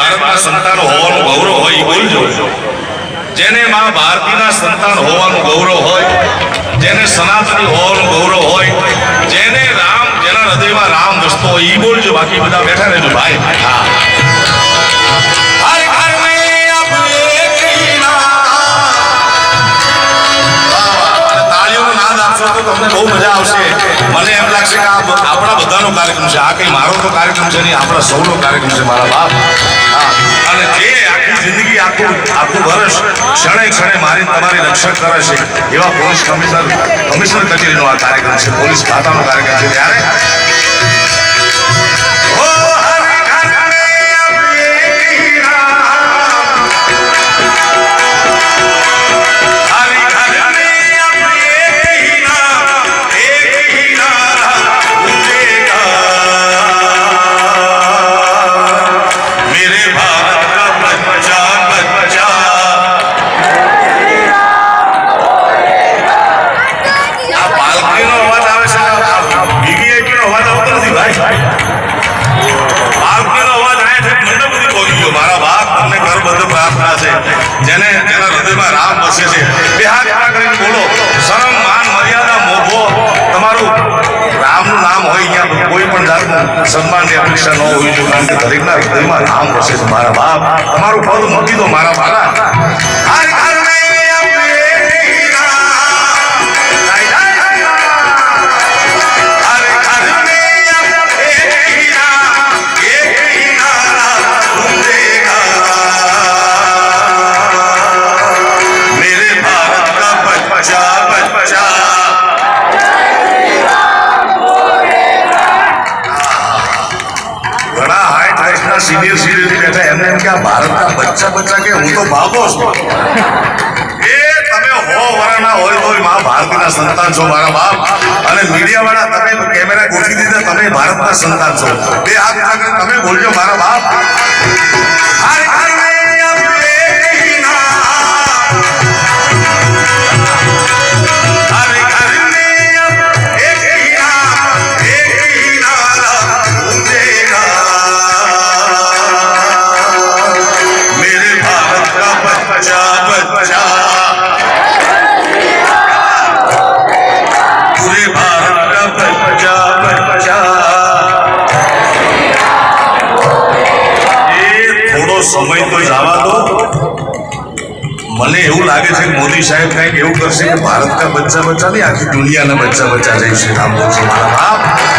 ભારતના સંતાન હોવાનું ગૌરવ હોય બોલજો. જેને માં ભારતીના સંતાન હોવાનું ગૌરવ હોય, જેને સનાતની હોવાનું ગૌરવ હોય, જેને રામ, જેના હૃદયમાં રામ વસતો હોય, એ બોલજો. બાકી બધા બેઠા રહેજો. ભાઈ, હા. આ આપણા બધાનો કાર્યક્રમ છે. આ કઈ મારો તો કાર્યક્રમ છે નહીં, આપણા સૌનો કાર્યક્રમ છે, મારા બાપ. અને જે આખી જિંદગી, આખું આખું વર્ષ ક્ષણે ક્ષણે મારી, તમારી રક્ષા કરે છે, એવા પોલીસ કમિશનર કમિશનર કચેરીનો આ કાર્યક્રમ છે, પોલીસ ખાતાનો કાર્યક્રમ છે. ત્યારે જેને જેના હૃદયમાં રામ વસે છે. બે હાથ ઊંચા કરીને બોલો, શરમ, માન, મર્યાદા, મોભો, તમારું રામનું નામ હોય અહીંયા કોઈ પણ જાતનું સન્માનની અપેક્ષા ન હોવી જોઈએ, કારણ કે દરેકના હૃદયમાં રામ વસે છે, મારા બાપ. તમારું પદ મૂકી દો, મારા બાલા સિનિયર સિટીઝન બેઠા એમને એમ કે આ ભારતના બચ્ચા બચ્ચા કે હું તો ભાગો છું. એ તમે હો વરાના, હોય ભારતના સંતાન છો, મારા બાપ. અને મીડિયા વાળા તમે કેમેરા ગોઠવી દીધા, તમે ભારતના સંતાન છો. બે હાથ ઊંચા તમે બોલજો, મારા બાપ. એવું લાગે છે કે મોદી સાહેબ કંઈક એવું કરશે કે ભારતના બચ્ચા બચ્ચા નહીં, આખી દુનિયાના બચ્ચા બચ્ચા જય શ્રી રામ મારા બાપ.